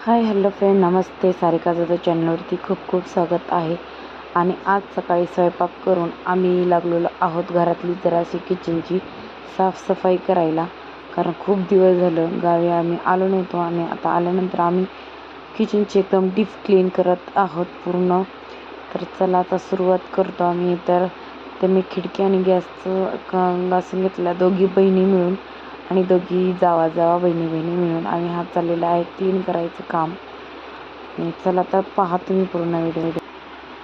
हाय hello friend नमस्ते. सारिका जाधव चॅनलवरती खूप खूप स्वागत आहे. आणि आज सकाळी स्वयंपाक करून आम्ही लागलेलो आहोत घरातली जराशी किचनची साफसफाई करायला. कारण खूप दिवस झालं गावी आम्ही आलो नव्हतो आणि आता आल्यानंतर आम्ही किचनची एकदम डीप क्लीन करत आहोत पूर्ण. तर चला आता सुरुवात करतो आम्ही. तर ते मी खिडकी आणि गॅसचं का घासून घेतला दोघी बहिणी मिळून. आणि दोघी जावा जावा बहिणी बहिणी मिळून आम्ही हा चाललेला आहे क्लीन करायचं काम. आणि चला तर पहा तुम्ही पूर्ण व्हिडिओ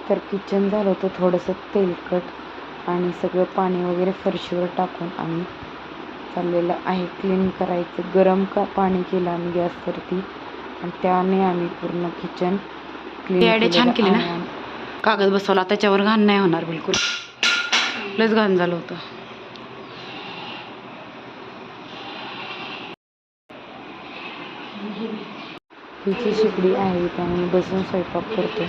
तर किचन झालं होतं थोडंसं तेलकट आणि सगळं पाणी वगैरे फरशीवर टाकून आम्ही चाललेलं आहे. क्लीन करायचं गरम का पाणी केलं आम्ही गॅसवरती. आणि त्याने आम्ही पूर्ण किचन idea छान केली ना? कागद बसवला त्याच्यावर घाण नाही होणार बिलकुल. लयच घाण झालं होतं. हिची शिकडी आहे त्यामुळे बसून स्वयंपाक करतो.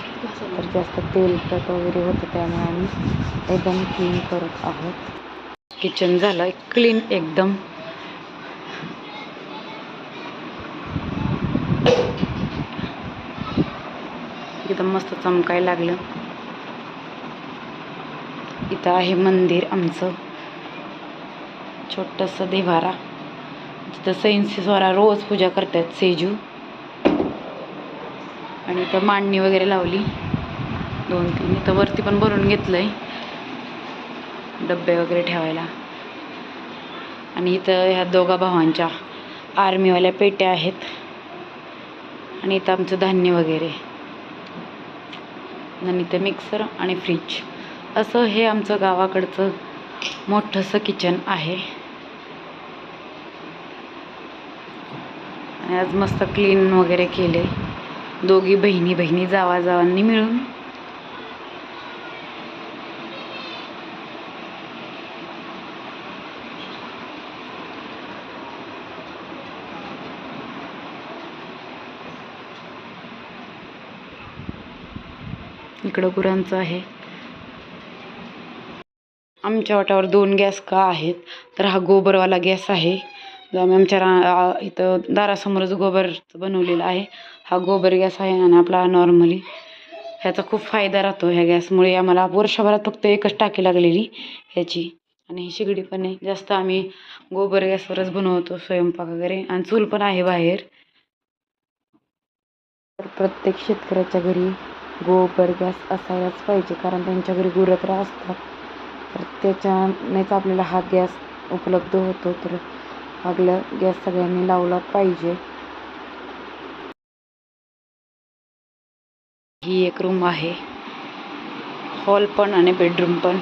तर जास्त तेलकट वगैरे होतं त्यामुळे आम्ही एकदम क्लीन करत आहोत. किचन झालं क्लीन एकदम. एकदम मस्त चमकायला लागलं. इथं आहे मंदिर आमचं. छोटंसं देवारा तिथं सैन्सी स्वरा रोज पूजा करतात सेजू. आणि इथं मांडणी वगैरे लावली. दोन तीन. इथं वरती पण भरून घेतलं आहे डब्बे वगैरे ठेवायला. आणि इथं ह्या दोघा भावांच्या आर्मीवाल्या पेट्या आहेत. आणि इथं आमचं धान्य वगैरे. आणि इथं मिक्सर आणि फ्रीज असं हे आमचं गावाकडचं मोठंसं किचन आहे. आज मस्त क्लीन वगैरे केले. दोघी बहिणी बहिणी जावा जावांनी मिळून. इकडं गुरांचं आहे. आमच्या वाट्यावर दोन गॅस का आहेत? तर हा गोबरवाला गॅस आहे. आम्ही आमच्या रा इथं दारासमोरच गोबर बनवलेला आहे. हा गोबर गॅस आहे आणि आपला नॉर्मली ह्याचा खूप फायदा राहतो ह्या गॅसमुळे. आम्हाला वर्षभरात फक्त एकच टाकी लागलेली ह्याची. आणि ही शेगडी पण आहे. जास्त आम्ही गोबर गॅसवरच बनवतो स्वयंपाक वगैरे. आणि चूल पण आहे बाहेर. तर प्रत्येक शेतकऱ्याच्या घरी गोबर गॅस असायलाच पाहिजे कारण त्यांच्या घरी गुरत्र असतात. तर त्याच्यानेच आपल्याला हा गॅस उपलब्ध होतो. तर आगलं गॅस सगळ्यांनी लावला पाहिजे. ही एक रूम आहे. हॉल पण आणि बेडरूम पण.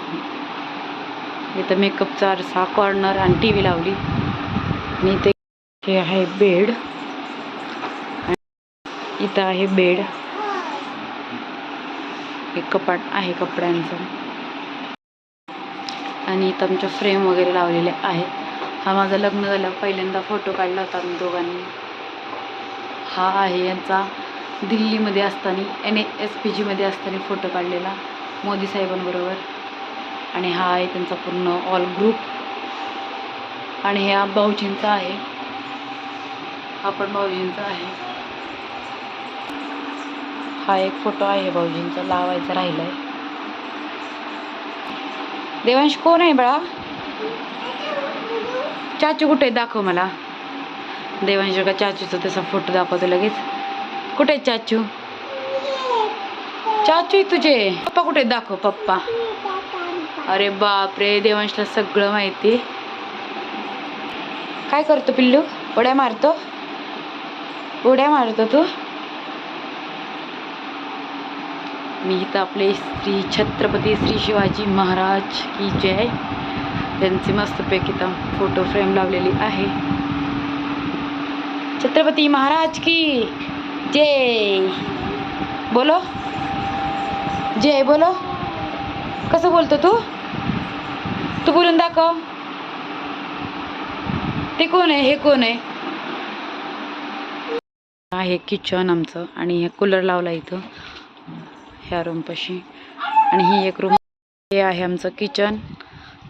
इथं मेकअपचा आरसा कॉर्नर आणि टी व्ही लावली. आणि इथे हे आहे बेड इथं आहे बेड एक कपाट आहे कपड्यांचं. आणि इथं आमच्या फ्रेम वगैरे लावलेले आहेत. हा माझं लग्न झालं. पहिल्यांदा फोटो काढला होता आम्ही दोघांनी. हा आहे यांचा दिल्लीमध्ये असताना एन एस पी जीमध्ये असताना फोटो काढलेला मोदी साहेबांबरोबर. आणि हा आहे त्यांचा पूर्ण ऑल ग्रुप आणि हा भाऊजींचा आहे. हा पण भाऊजींचा आहे. हा एक फोटो आहे भाऊजींचा लावायचा आहे देवांश कोण आहे बाळा? चाचू कुठे दाखव मला. देवांशी का चाचूचा तसा फोटो दाखवतो लगेच. कुठे आहे चाचू? चाचू तुझे. पप्पा कुठे दाखव पप्पा. अरे बापरे देवांशला सगळं माहिती काय करतो पिल्लू? उड्या मारतो? उड्या मारतो तू? मी इथं आपले श्री छत्रपती श्री शिवाजी महाराज की जय. त्यांची मस्तपैकी इथं फोटो फ्रेम लावलेली आहे. छत्रपती महाराज की जय. बोलो. जय बोलो. कसं बोलतो तू? तू बोलून दाखव. ते कोण आहे? हे कोण आहे? आहे किचन आमचं आणि हे कूलर लावला इथं. ह्या रूमपाशी आणि ही एक रूम हे आहे आमचं किचन.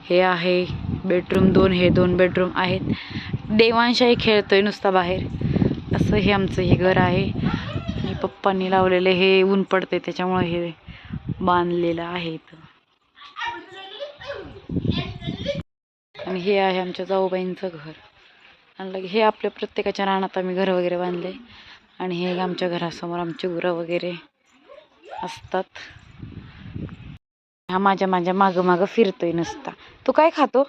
हे आहे बेडरूम दोन हे दोन बेडरूम आहेत. देवांशाही आहे नुसता बाहेर. असं हे आमचं हे घर आहे. आणि पप्पांनी लावलेले हे ऊन पडते त्याच्यामुळे हे बांधलेलं आहे इथं. आणि हे आहे आमच्या जाऊबाईंचं घर. आणि हे आपल्या प्रत्येकाच्या रानात आम्ही घर वगैरे बांधले आणि हे आमच्या घरासमोर आमची गुरं वगैरे असतात. हा माझ्या माझ्या मागं मागं फिरतोय नसता. तू काय खातो?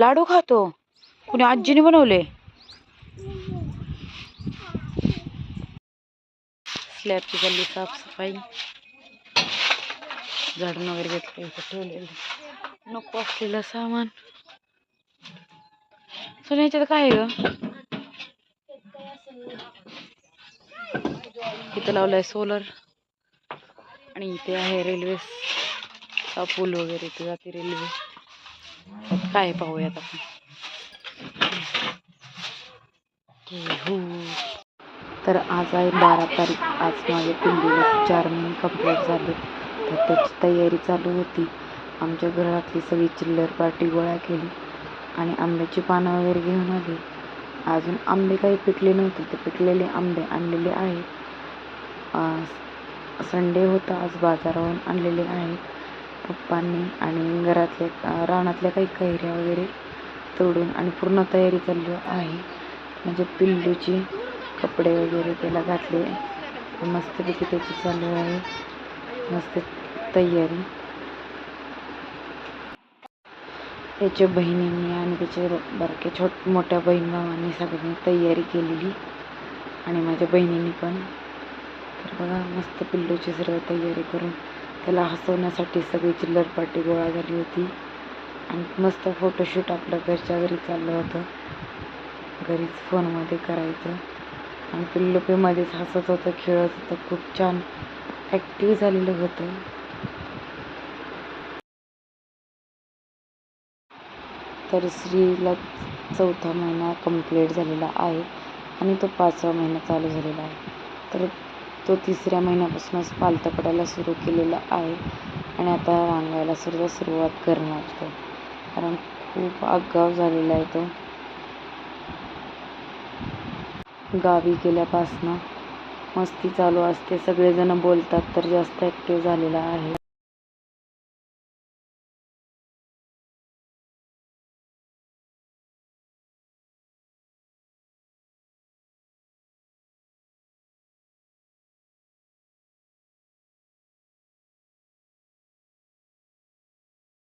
लाडू खातो. कुणी आजीने बनवले? स्लॅबची झाली साफसफाई. झाडून वगैरे घेतलं इथं ठेवलेलं. नको असलेलं सामान. सोन्या याच्यात काय आहे ग? इथं लावलंय सोलर. आणि इथे आहे रेल्वे चा पूल वगैरे इथे जाते रेल्वे. काय पाहूयात आपण? हो. तर आज आहे बारा तारीख. आज माझे पिंडीला चार महिने कंप्लीट झाले. तर त्याची तयारी चालू होती. आमच्या घरातली सगळी चिल्लर पार्टी गोळा केली आणि आंब्याची पानं वगैरे घेऊन आली. अजून आंबे काही पिकले नव्हते. ते पिकलेले आंबे आणलेले आहेत. संडे होता. आज बाजारावरून आणलेले आहेत पप्पांनी आणि घरातले रानातल्या काही कैऱ्या वगैरे तोडून आणि पूर्ण तयारी चालली आहे. म्हणजे पिल्लूची कपडे वगैरे त्याला घातले. मस्तपैकी त्याची चालू आहे. मस्त तयारी. त्याच्या बहिणींनी आणि त्याच्या बारक्या छोट मोठ्या बहीण भावांनी सगळ्यांनी तयारी केलेली. आणि माझ्या बहिणींनी पण बघा मस्त पिल्लूची सर्व तयारी करून त्याला हसवण्यासाठी सगळी चिल्लर पार्टी गोळा झाली होती. आणि मस्त फोटोशूट आपलं घरच्या घरी चाललं होतं. घरीच फोनमध्ये करायचं. आणि पिल्लू पे मध्येच हसत होतं खेळत होतं. खूप छान ॲक्टिव्ह झालेलं होतं. तर श्रीला चौथा महिना कंप्लीट झालेला आहे आणि तो पाचवा महिना चालू झालेला आहे. तर तो तिसऱ्या महिन्यापासूनच पालथं पडायला सुरू केलेला आहे आणि आता रांगायला सुद्धा सुरुवात करणार तो. कारण खूप आगाव झालेला आहे तो. गावी गेल्यापासनं मस्ती चालू असते. सगळेजण बोलतात तर जास्त ॲक्टिव्ह झालेला आहे.